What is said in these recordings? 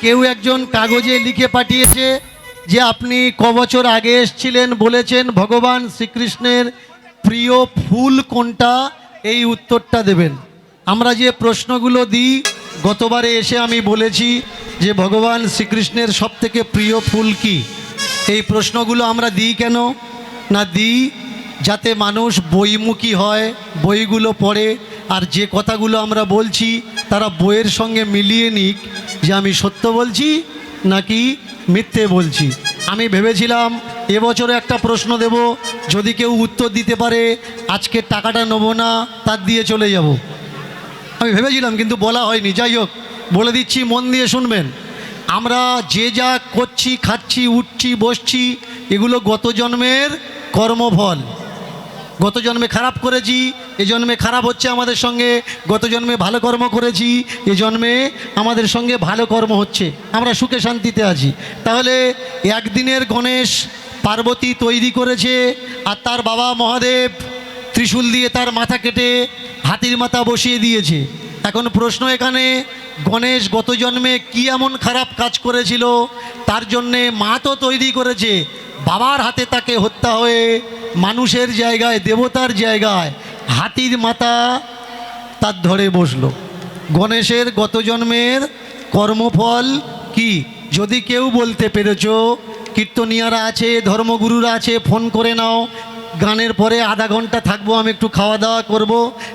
কেউ একজন কাগজে লিখে পাঠিয়েছে যে আপনি ক বছর আগে এসছিলেন বলেছেন, ভগবান শ্রীকৃষ্ণের প্রিয় ফুল কোনটা? এই উত্তরটা দেবেন। আমরা যে প্রশ্নগুলো দিই, গতবারে এসে আমি বলেছি যে ভগবান শ্রীকৃষ্ণের সবথেকে প্রিয় ফুল কি? এই প্রশ্নগুলো আমরা দিই কেন? না দিই যাতে মানুষ বইমুখী হয়, বইগুলো পড়ে, আর যে কথাগুলো আমরা বলছি তারা বইয়ের সঙ্গে মিলিয়ে নিক। যে আমি সত্য বলছি নাকি মিথ্যে বলছি? আমি ভেবেছিলাম এবছরে একটা প্রশ্ন দেব, যদি কেউ উত্তর দিতে পারে আজকে টাকাটা নেব না, তার দিয়ে চলে যাব। আমি ভেবেছিলাম, কিন্তু বলা হয়নি। যাই হোক, বলে দিচ্ছি, মন দিয়ে শুনবেন। আমরা যে যা করছি, খাচ্ছি, উঠছি, বসছি, এগুলো গত জন্মের কর্মফল। গত জন্মে খারাপ করেছি, এ জন্মে খারাপ হচ্ছে আমাদের সঙ্গে, গত জন্মে ভালো কর্ম করেছি, এ জন্মে আমাদের সঙ্গে ভালো কর্ম হচ্ছে, আমরা সুখে শান্তিতে আছি। তাহলে একদিনের গণেশ পার্বতী তৈরি করেছে, আর তার বাবা মহাদেব ত্রিশূল দিয়ে তার মাথা কেটে হাতির মাথা বসিয়ে দিয়েছে। এখন প্রশ্ন এখানে, গণেশ গত জন্মে কি এমন খারাপ কাজ করেছিল? তার জন্যে মা তো তৈরি করেছে। বাবার হাতে তাকে হত্যা হয়ে মানুষের জায়গায়, দেবতার জায়গায় হাতির মাথা তার ধরে বসল। গণেশের গত জন্মের কর্মফল কি? যদি কেউ বলতে পেরেছ, কীর্তনিয়ারা আছে, ধর্মগুরুরা আছে, ফোন করে নাও। গানের পরে আধা ঘণ্টা থাকব, আমি একটু খাওয়া দাওয়া করব।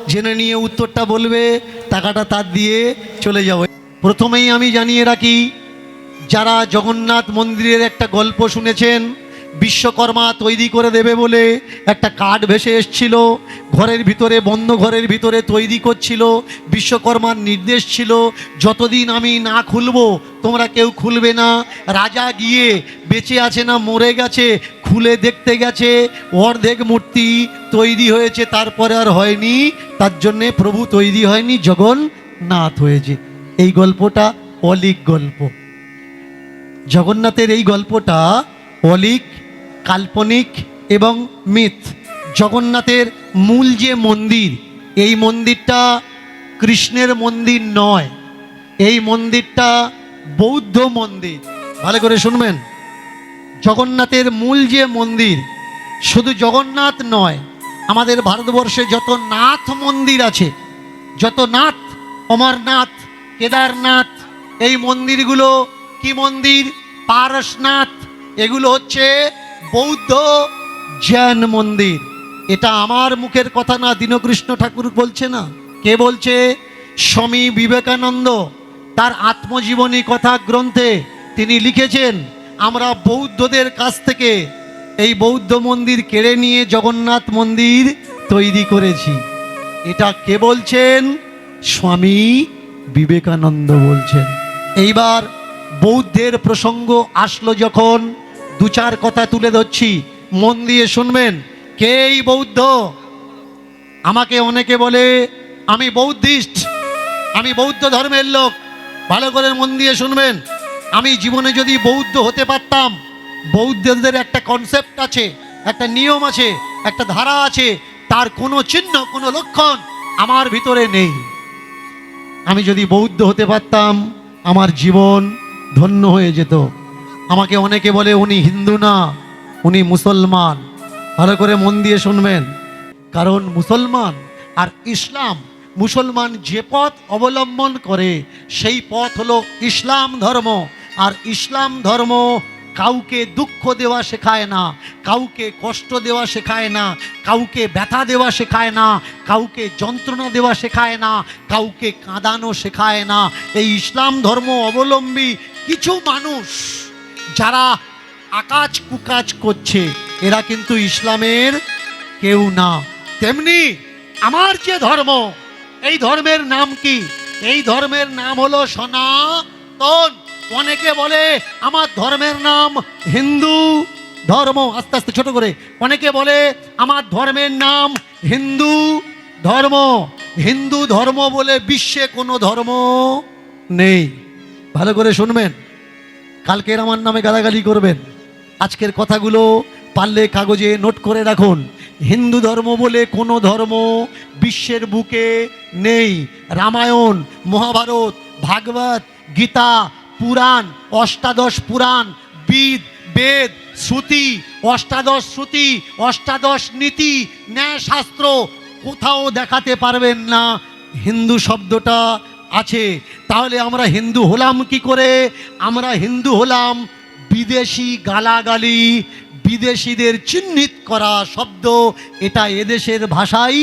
জেনে নিয়ে উত্তরটা বলবে, টাকাটা তার দিয়ে চলে যাব। প্রথমেই আমি জানিয়ে রাখি, যারা জগন্নাথ মন্দিরের একটা গল্প শুনেছেন, বিশ্বকর্মা তৈরি করে দেবে বলে একটা কাঠ ভেসে এসছিল, ঘরের ভিতরে, বন্ধ ঘরের ভিতরে তৈরি করছিল, বিশ্বকর্মার নির্দেশ ছিল, যতদিন আমি না খুলবো, তোমরা কেউ খুলবে না। রাজা গিয়ে বেঁচে আছে না মরে গেছে খুলে দেখতে গেছে, অর্ধেক মূর্তি তৈরি হয়েছে, তারপরে আর হয়নি। তার জন্যে প্রভু তৈরি হয়নি, জগন্নাথ হয়েছে। এই গল্পটা অলিক গল্প। জগন্নাথের এই গল্পটা অলিক, কাল্পনিক এবং মিথ। জগন্নাথের মূল যে মন্দির, এই মন্দিরটা কৃষ্ণের মন্দির নয়। এই মন্দিরটা বৌদ্ধ মন্দির। ভালো করে শুনবেন। জগন্নাথের মূল যে মন্দির, শুধু জগন্নাথ নয়, আমাদের ভারতবর্ষে যত নাথ মন্দির আছে, যত নাথ, অমরনাথ, কেদারনাথ, এই মন্দিরগুলো কি মন্দির? পারসনাথ এগুলো হচ্ছে বৌদ্ধ জৈন মন্দির। এটা আমার মুখের কথা না, দীনকৃষ্ণ ঠাকুর বলছে না? কে বলছে? স্বামী বিবেকানন্দ, তার আত্মজীবনী কথা গ্রন্থে তিনি লিখেছেন আমরা বৌদ্ধদের কাছ থেকে এই বৌদ্ধ মন্দির কেড়ে নিয়ে জগন্নাথ মন্দির তৈরি করেছি। এটা কে বলছেন? স্বামী বিবেকানন্দ বলছেন। এইবার বৌদ্ধের প্রসঙ্গ আসলো যখন দু চার কথা তুলে ধরছি, মন দিয়ে শুনবেন, কে এই বৌদ্ধ? আমাকে অনেকে বলে, আমি বৌদ্ধিস্ট, আমি বৌদ্ধ ধর্মের লোক। ভালো করে মন দিয়ে শুনবেন। আমি জীবনে যদি বৌদ্ধ হতে পারতাম, বৌদ্ধদের একটা কনসেপ্ট আছে, একটা নিয়ম আছে, একটা ধারা আছে, তার কোনো চিহ্ন, কোনো লক্ষণ আমার ভিতরে নেই। আমি যদি বৌদ্ধ হতে পারতাম, আমার জীবন ধন্য হয়ে যেত। আমাকে অনেকে বলে, উনি হিন্দু না, উনি মুসলমান। ভালো করে মন দিয়ে শুনবেন। কারণ মুসলমান আর ইসলাম, মুসলমান যে পথ অবলম্বন করে, সেই পথ হলো ইসলাম ধর্ম। আর ইসলাম ধর্ম কাউকে দুঃখ দেওয়া শেখায় না, কাউকে কষ্ট দেওয়া শেখায় না, কাউকে ব্যথা দেওয়া শেখায় না, কাউকে যন্ত্রণা দেওয়া শেখায় না, কাউকে কাঁদানো শেখায় না। এই ইসলাম ধর্ম অবলম্বী কিছু মানুষ যারা আকাজ কুকাজ করছে, এরা কিন্তু ইসলামের কেউ না। তেমনি আমার যে ধর্ম, এই ধর্মের নাম কি? এই ধর্মের নাম হলো সনাতন। অনেকে বলে আমার ধর্মের নাম হিন্দু। ধর্ম আস্তে আস্তে ছোট করে। অনেকে বলে আমার ধর্মের নাম হিন্দু। ধর্ম হিন্দু ধর্ম বলে বিশ্বে কোনো ধর্ম নেই। ভালো করে শুনবেন। কালকের আমার নামে গালাগালি করবেন। আজকের কথাগুলো পারলে কাগজে নোট করে রাখুন। হিন্দু ধর্ম বলে কোনো ধর্ম বিশ্বের বুকে নেই। রামায়ণ, মহাভারত, ভাগবত, গীতা পুরাণ, অষ্টাদশ পুরাণ, বিদ, বেদ, শ্রুতি, অষ্টাদশ শ্রুতি, অষ্টাদশ নীতি ন্যায় শাস্ত্র কোথাও দেখাতে পারবেন না। হিন্দু শব্দটা আছে। তাহলে আমরা হিন্দু হলাম কি করে? আমরা হিন্দু হলাম বিদেশি গালাগালি, বিদেশিদের চিহ্নিত করা শব্দ। এটা এদেশের ভাষাই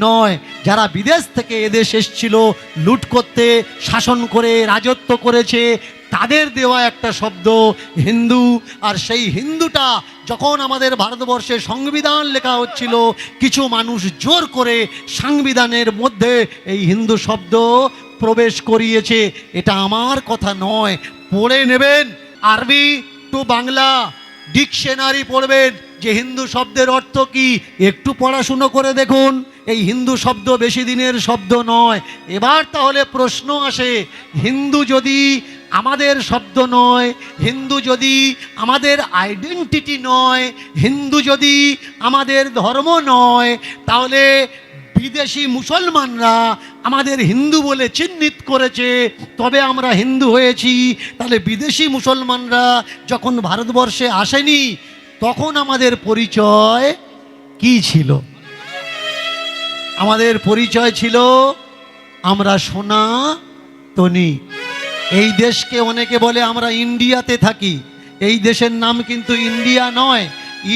নয়, যারা বিদেশ থেকে এদেশ এসছিল, লুট করতে, শাসন করে, রাজত্ব করেছে, তাদের দেওয়া একটা শব্দ হিন্দু। আর সেই হিন্দুটা যখন আমাদের ভারতবর্ষে সংবিধান লেখা হচ্ছিল, কিছু মানুষ জোর করে সংবিধানের মধ্যে এই হিন্দু শব্দ প্রবেশ করিয়েছে। এটা আমার কথা নয়, পড়ে নেবেন। আরবি টু বাংলা ডিকশনারি পড়বেন যে হিন্দু শব্দের অর্থ কি? একটু পড়াশুনো করে দেখুন। এই হিন্দু শব্দ বেশি দিনের শব্দ নয়। এবার তাহলে প্রশ্ন আসে, হিন্দু যদি আমাদের শব্দ নয়, হিন্দু যদি আমাদের আইডেন্টিটি নয়, হিন্দু যদি আমাদের ধর্ম নয়, তাহলে বিদেশি মুসলমানরা আমাদের হিন্দু বলে চিহ্নিত করেছে। তবে আমরা হিন্দু হয়েছি, তাহলে বিদেশি মুসলমানরা যখন ভারতবর্ষে আসেনি, তখন আমাদের পরিচয় কি ছিল? আমাদের পরিচয় ছিল আমরা সোনা তনি। এই দেশকে অনেকে বলে আমরা ইন্ডিয়াতে থাকি। এই দেশের নাম কিন্তু ইন্ডিয়া নয়,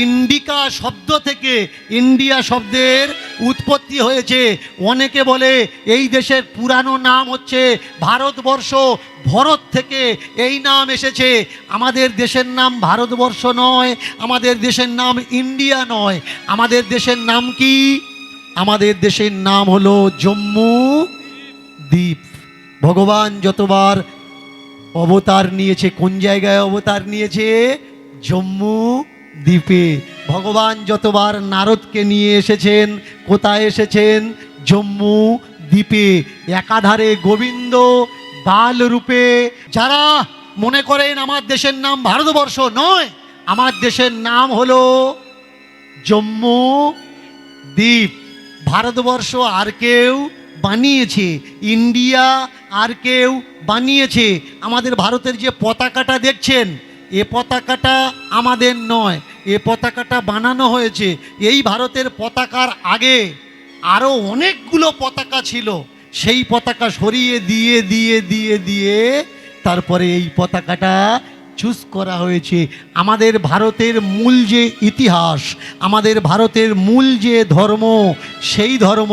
ইন্ডিকা শব্দ থেকে ইন্ডিয়া শব্দের উৎপত্তি হয়েছে। অনেকে বলে এই দেশের পুরানো নাম হচ্ছে ভারতবর্ষ, ভরত থেকে এই নাম এসেছে। আমাদের দেশের নাম ভারতবর্ষ নয়, আমাদের দেশের নাম ইন্ডিয়া নয়, আমাদের দেশের নাম কি? আমাদের দেশের নাম হলো জম্মু দ্বীপ। ভগবান যতবার অবতার নিয়েছে, কোন জায়গায় অবতার নিয়েছে? জম্মু দ্বীপে। ভগবান যতবার নারদকে নিয়ে এসেছেন, কোথায় এসেছেন? জম্মু দ্বীপে। একাধারে গোবিন্দ বাল রূপে। যারা মনে করেন আমার দেশের নাম ভারতবর্ষ নয়, আমার দেশের নাম হলো জম্মু দ্বীপ। ভারতবর্ষ আর কেউ বানিয়েছে, ইন্ডিয়া আর কেউ বানিয়েছে। আমাদের ভারতের যে পতাকাটা দেখছেন, এ পতাকাটা আমাদের নয়, এ পতাকাটা বানানো হয়েছে। এই ভারতের পতাকার আগে আরও অনেকগুলো পতাকা ছিল। সেই পতাকা সরিয়ে দিয়ে দিয়ে দিয়ে দিয়ে, তারপরে এই পতাকাটা চুজ করা হয়েছে। আমাদের ভারতের মূল যে ইতিহাস, আমাদের ভারতের মূল যে ধর্ম, সেই ধর্ম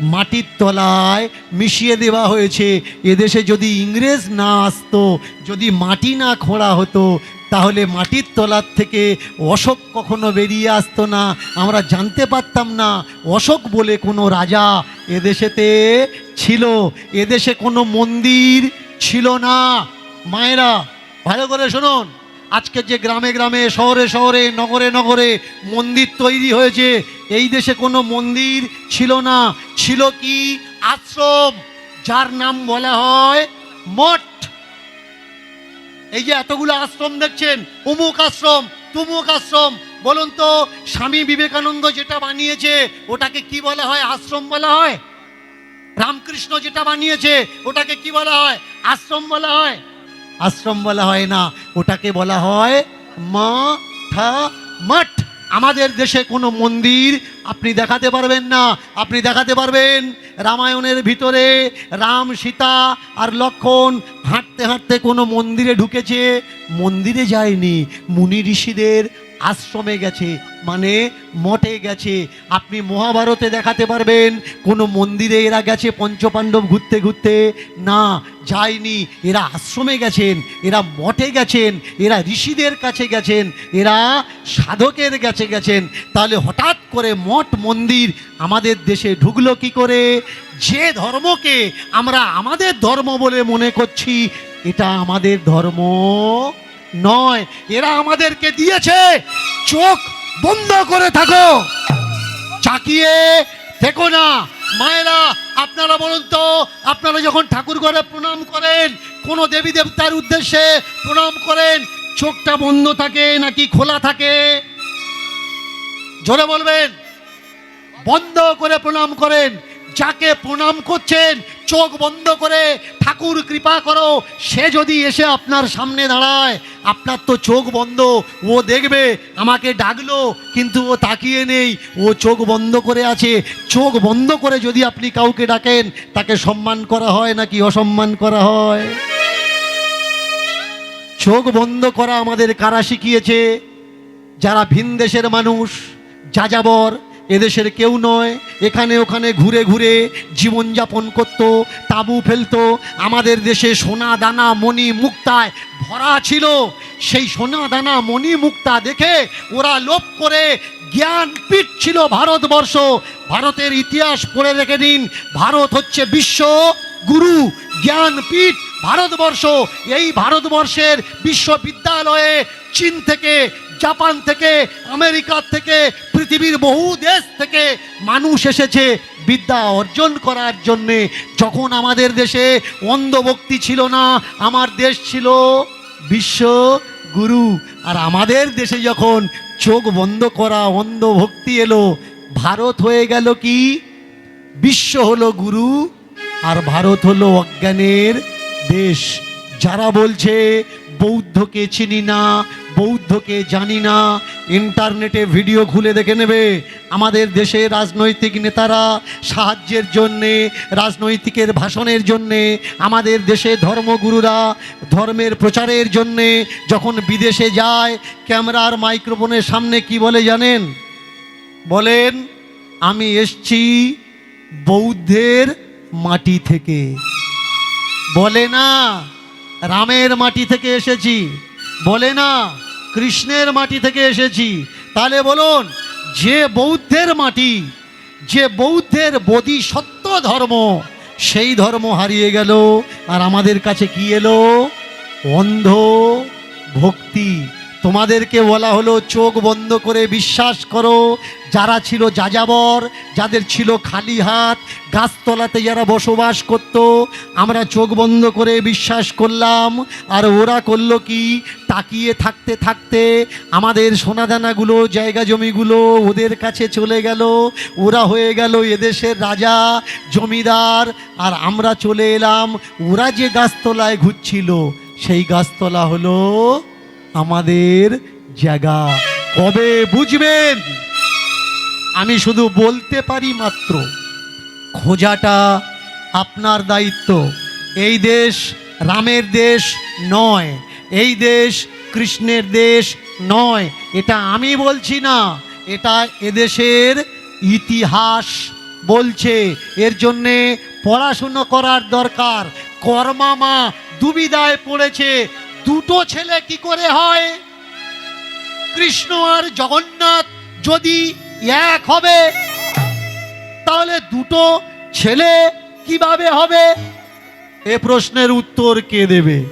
মাটির তলায় মিশিয়ে দেওয়া হয়েছে। এদেশে যদি ইংরেজ না আসতো, যদি মাটি না খোঁড়া হতো, তাহলে মাটির তলার থেকে অশোক কখনো বেরিয়ে আসতো না। আমরা জানতে পারতাম না, অশোক বলে কোনো রাজা এদেশেতে ছিল। এদেশে কোনো মন্দির ছিল না। মায়েরা ভালো করে শুনুন। আজকে যে গ্রামে গ্রামে, শহরে শহরে, নগরে নগরে মন্দির তৈরি হয়েছে, এই দেশে কোনো মন্দির ছিল না। ছিল কি? আশ্রম, যার নাম বলা হয় মঠ। এই যে এতগুলো আশ্রম দেখছেন অমুক আশ্রম, তুমুক আশ্রম, বলুন তো, স্বামী বিবেকানন্দ যেটা বানিয়েছে, ওটাকে কি বলা হয়? আশ্রম বলা হয়? রামকৃষ্ণ যেটা বানিয়েছে, ওটাকে কি বলা হয়? আশ্রম বলা হয়? আশ্রম বলা হয় না, ওটাকে বলা হয় মা মাঠ মঠ। আমাদের দেশে কোনো মন্দির আপনি দেখাতে পারবেন না, আপনি দেখাতে পারবেন রামায়ণের ভিতরে রাম, সীতা আর লক্ষণ হাঁটতে হাঁটতে কোনো মন্দিরে ঢুকেছে, মন্দিরে যায়নি, মুনি ঋষিদের আশ্রমে গেছে মানে মঠে গেছে। আপনি মহাভারতে দেখাতে পারবেন, কোনো মন্দিরে এরা গেছে পঞ্চপাণ্ডব ঘুরতে ঘুরতে। না, যায়নি। এরা আশ্রমে গেছেন, এরা মঠে গেছেন, এরা ঋষিদের কাছে গেছেন, এরা সাধকের কাছে গেছেন। তাহলে হঠাৎ করে মঠ মন্দির আমাদের দেশে ঢুকলো কি করে? যে ধর্মকে আমরা আমাদের ধর্ম বলে মনে করছি, এটা আমাদের ধর্ম। নয়, এরা আমাদেরকে দিয়েছে। চোখ বন্ধ করে থাকো। চাকিয়ে থেকো না। মায়েরা, আপনারা বলুন তো, আপনারা যখন ঠাকুর ঘরে প্রণাম করেন, কোনো দেবী দেবতার উদ্দেশ্যে প্রণাম করেন, চোখটা বন্ধ থাকে নাকি খোলা থাকে? জোরে বলবেন। বন্ধ করে প্রণাম করেন। যাকে প্রণাম করছেন চোখ বন্ধ করে ঠাকুর কৃপা করো। সে যদি এসে আপনার সামনে দাঁড়ায়, আপনার তো চোখ বন্ধ। ও দেখবে, আমাকে ডাকলো, কিন্তু ও তাকিয়ে নেই। ও চোখ বন্ধ করে আছে। চোখ বন্ধ করে যদি আপনি কাউকে ডাকেন, তাকে সম্মান করা হয় নাকি অসম্মান করা হয়? চোখ বন্ধ করা আমাদের কারা শিখিয়েছে? যারা ভিন দেশের মানুষ, যাযাবর এদেশের কেউ নয়, এখানে ওখানে ঘুরে ঘুরে জীবনযাপন করত, তাবু ফেলত। আমাদের দেশে সোনা দানা মণি মুক্তায় ভরা ছিল। সেই সোনা দানা মণি মুক্তা দেখে ওরা লোভ করে জ্ঞান পীঠ ছিল ভারতবর্ষ। ভারতের ইতিহাস পড়ে রেখে দিন ভারত হচ্ছে বিশ্ব গুরু জ্ঞানপীঠ ভারতবর্ষ। এই ভারতবর্ষের বিশ্ববিদ্যালয়ে চীন থেকে জাপান থেকে, আমেরিকা থেকে, পৃথিবীর বহু দেশ থেকে মানুষ এসেছে বিদ্যা অর্জন করার জন্যে। যখন আমাদের দেশে অন্ধভক্তি ছিল না, আমার দেশ ছিল বিশ্ব গুরু। আর আমাদের দেশে যখন চোখ বন্ধ করা অন্ধভক্তি এলো, ভারত হয়ে গেল কি? বিশ্ব হলো গুরু, আর ভারত হলো অজ্ঞানের দেশ। যারা বলছে, বৌদ্ধকে চিনি না বৌদ্ধকে জানি না, ইন্টারনেটে ভিডিও খুলে দেখে নেবে। আমাদের দেশে রাজনৈতিক নেতারা সাহায্যের জন্যে, রাজনৈতিকের ভাষণের জন্যে, আমাদের দেশে ধর্মগুরুরা ধর্মের প্রচারের জন্যে যখন বিদেশে যায়, ক্যামেরার মাইক্রোফোনের সামনে কি বলে জানেন? বলেন, আমি এসছি বৌদ্ধের মাটি থেকে। বলে না, রামের মাটি থেকে এসেছি। বলে না কৃষ্ণের মাটি থেকে এসেছি। তাহলে বলুন, যে বৌদ্ধের মাটি, যে বৌদ্ধের বদি সত্য ধর্ম, সেই ধর্ম হারিয়ে গেল। আর আমাদের কাছে কি এলো? অন্ধ ভক্তি। তোমাদেরকে বলা হলো, চোখ বন্ধ করে বিশ্বাস করো, যারা ছিল যাযাবর, যাদের ছিল খালি হাত, গাছতলাতে যারা বসবাস করত, আমরা চোখ বন্ধ করে বিশ্বাস করলাম। আর ওরা করল কি? তাকিয়ে থাকতে থাকতে আমাদের সোনাদানাগুলো, জায়গা জমিগুলো ওদের কাছে চলে গেল। ওরা হয়ে গেল এদেশের রাজা, জমিদার, আর আমরা চলে এলাম। ওরা যে গাছতলায় ঘুরছিল, সেই গাছতলা হলো আমাদের জায়গা। কবে বুঝবেন? আমি শুধু বলতে পারি মাত্র, খোঁজাটা আপনার দায়িত্ব। এই দেশ রামের দেশ নয়, এই দেশ কৃষ্ণের দেশ নয়। এটা আমি বলছি না, এটা এদেশের ইতিহাস বলছে। এর জন্যে পড়াশুনো করার দরকার। কর্মামা দুবিধায় পড়েছে দুটো ছেলে কি করে হয়? কৃষ্ণ আর জগন্নাথ যদি এক হবে, তাহলে দুটো ছেলে কীভাবে হবে? এ প্রশ্নের উত্তর কে দেবে?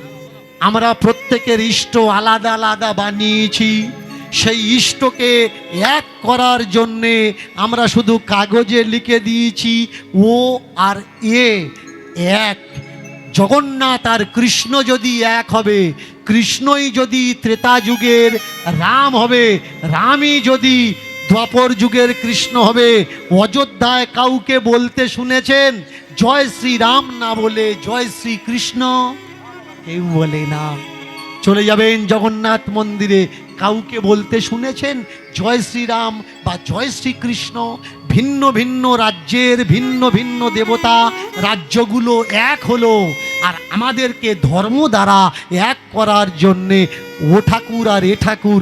আমরা প্রত্যেকের ইষ্ট আলাদা আলাদা বানিয়েছি। সেই ইষ্টকে এক করার জন্যে আমরা শুধু কাগজে লিখে দিয়েছি ও আর এ, এক। জগন্নাথ আর কৃষ্ণ যদি এক হবে, কৃষ্ণই যদি ত্রেতা যুগের রাম হবে, রামই যদি দ্বাপর যুগের কৃষ্ণ হবে। অযোধ্যায় কাউকে বলতে শুনেছেন, জয় শ্রী রাম না বলে জয় শ্রী কৃষ্ণ কেউ বলে না। চলে যাবেন জগন্নাথ মন্দিরে, কাউকে বলতে শুনেছেন, জয় শ্রীরাম বা জয় শ্রীকৃষ্ণ? ভিন্ন ভিন্ন রাজ্যের ভিন্ন ভিন্ন দেবতা রাজ্যগুলো এক হলো, আর আমাদেরকে ধর্ম দ্বারা এক করার জন্যে ও ঠাকুর আর এ ঠাকুর,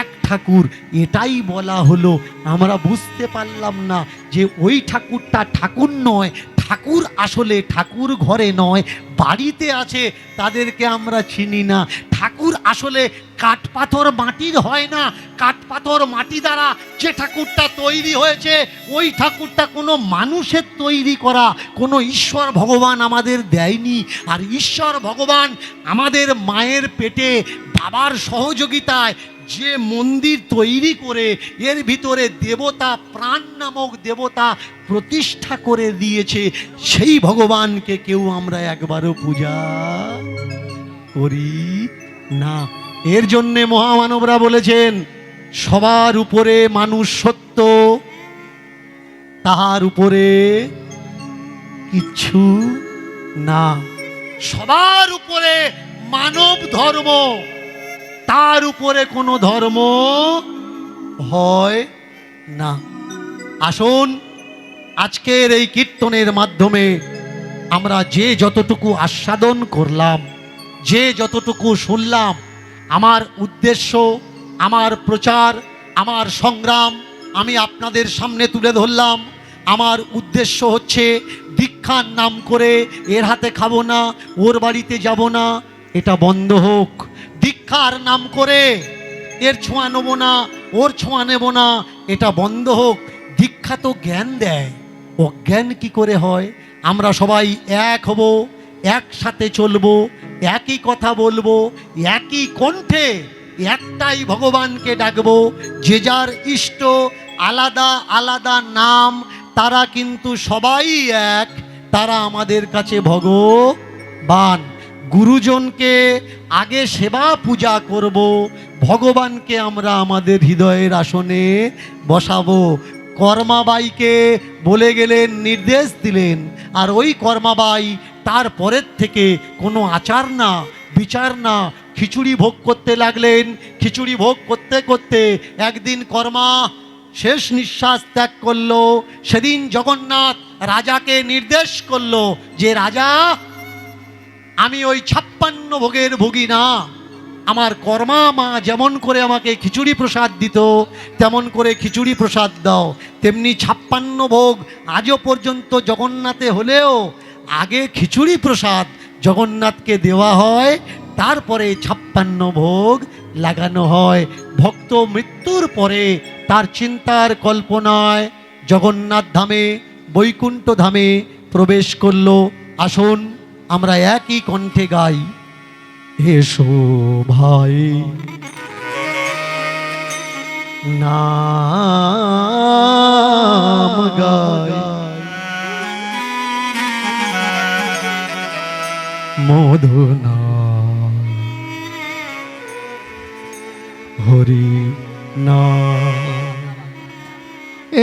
এক ঠাকুর, এটাই বলা হলো। আমরা বুঝতে পারলাম না যে ওই ঠাকুরটা ঠাকুর নয় ঠাকুর আসলে ঠাকুর ঘরে নয়, বাড়িতে আছে, তাদেরকে আমরা চিনি না। ঠাকুর আসলে কাঠপাথর মাটির হয় না। কাঠপাথর মাটি দ্বারা যে ঠাকুরটা তৈরি হয়েছে, ওই ঠাকুরটা কোনো মানুষের তৈরি করা, কোনো ঈশ্বর ভগবান আমাদের দেয়নি। আর ঈশ্বর ভগবান আমাদের মায়ের পেটে বাবার সহযোগিতায় যে মন্দির তৈরি করে এর ভিতরে দেবতা, প্রাণ নামক দেবতা প্রতিষ্ঠা করে দিয়েছে, সেই ভগবানকে কেউ আমরা একবারও পূজা করি না। এর জন্যে মহামানবরা বলেছেন, সবার উপরে মানুষ সত্য, তাহার উপরে কিচ্ছু না। সবার উপরে মানব ধর্ম তার উপরে কোনো ধর্ম হয় না। আসুন, আজকের এই কীর্তনের মাধ্যমে আমরা যে যতটুকু আস্বাদন করলাম, যে যতটুকু শুনলাম, আমার উদ্দেশ্য, আমার প্রচার, আমার সংগ্রাম আমি আপনাদের সামনে তুলে ধরলাম। আমার উদ্দেশ্য হচ্ছে দীক্ষার নাম করে এর হাতে খাব না, ওর বাড়িতে যাব না, এটা বন্ধ হোক। দীক্ষার নাম করে। এর ছোঁয়া নেব না, ওর ছোঁয়া নেব না, এটা বন্ধ হোক। দীক্ষা তো জ্ঞান দেয়। অজ্ঞান কি করে হয়? আমরা সবাই এক হব, একসাথে চলবো, একই কথা বলব, একই কণ্ঠে একটাই ভগবানকে ডাকবো। যে যার ইষ্ট, আলাদা আলাদা নাম, তারা কিন্তু সবাই এক। তারা আমাদের কাছে ভগবান। গুরুজনকে আগে সেবা পূজা করব, ভগবানকে আমরা আমাদের হৃদয়ের আসনে বসাবো। কর্মাবাইকে বলে গেলেন, নির্দেশ দিলেন, আর ওই কর্মাবাই তারপরের থেকে কোনো আচার না, বিচার না, খিচুড়ি ভোগ করতে লাগলেন। খিচুড়ি ভোগ করতে করতে একদিন কর্মা শেষ নিঃশ্বাস ত্যাগ করল। সেদিন জগন্নাথ রাজাকে নির্দেশ করল যে, রাজা আমি ওই ছাপ্পান্ন ভোগের ভোগী না। আমার কর্মা মা যেমন করে আমাকে খিচুড়ি প্রসাদ দিত, তেমন করে খিচুড়ি প্রসাদ দাও। তেমনি ছাপ্পান্ন ভোগ আজও পর্যন্ত জগন্নাথে হলেও আগে খিচুড়ি প্রসাদ জগন্নাথকে দেওয়া হয়, তারপরে ছাপ্পান্ন ভোগ লাগানো হয়। ভক্ত মৃত্যুর পরে তার চিন্তার কল্পনায় জগন্নাথ ধামে, বৈকুণ্ঠ ধামে প্রবেশ করল। আসুন। আমরা একই কণ্ঠে গাই এসো ভাই। নাম গাই। মধুনা হরি না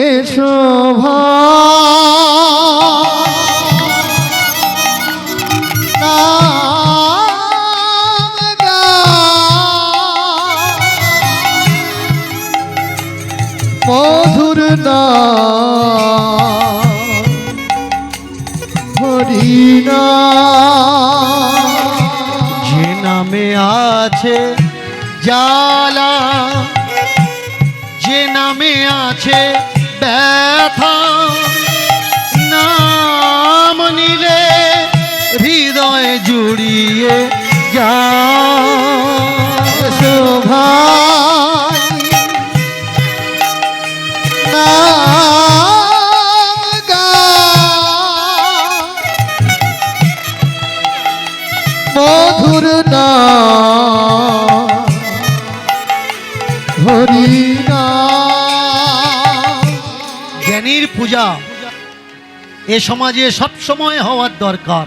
এসো মধুর হরিনা। যে নামে আছে জ্বালা যে নামে আছে ব্যথা নাম নিলে হৃদয় জুড়িয়ে যা এসো জ্ঞানীর পূজা এ সমাজে সবসময় হওয়ার দরকার।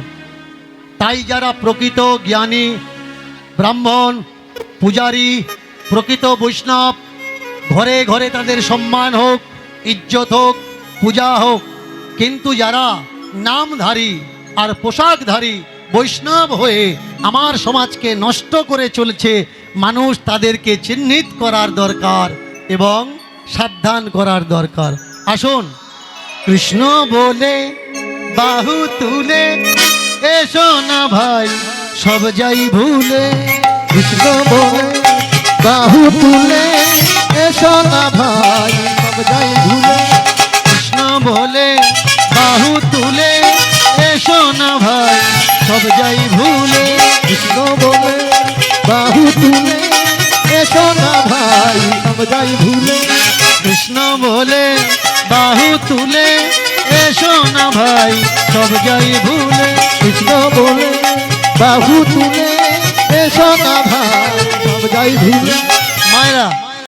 তাই যারা প্রকৃত জ্ঞানী, ব্রাহ্মণ, পূজারী, প্রকৃত বৈষ্ণব, ঘরে ঘরে তাদের সম্মান হোক, ইজ্জত হোক, পূজা হোক, কিন্তু যারা নামধারী আর পোশাকধারী, বৈষ্ণব হয়ে আমার সমাজকে নষ্ট করে চলছে মানুষ তাদেরকে চিহ্নিত করার দরকার এবং সাবধান করার দরকার। আসুন, কৃষ্ণ বলে, বাহু তুলে, এসো না ভাই, সব যাই ভুলে। কৃষ্ণ বলে, বাহু তুলে, এসো না ভাই, সব যাই ভুলে। কৃষ্ণ বলে, বাহু তুলে, এসো না ভাই, সব যাই ভুলে। কৃষ্ণ বলে বাহু তুলে এসো না ভাই যাই ভুলে কৃষ্ণ বলে বাহু তুলে এসো না ভাই সব যাই ভুলে কৃষ্ণ বলে বাহু তুলে এসো না ভাই সব যাই ভুলে মায়েরা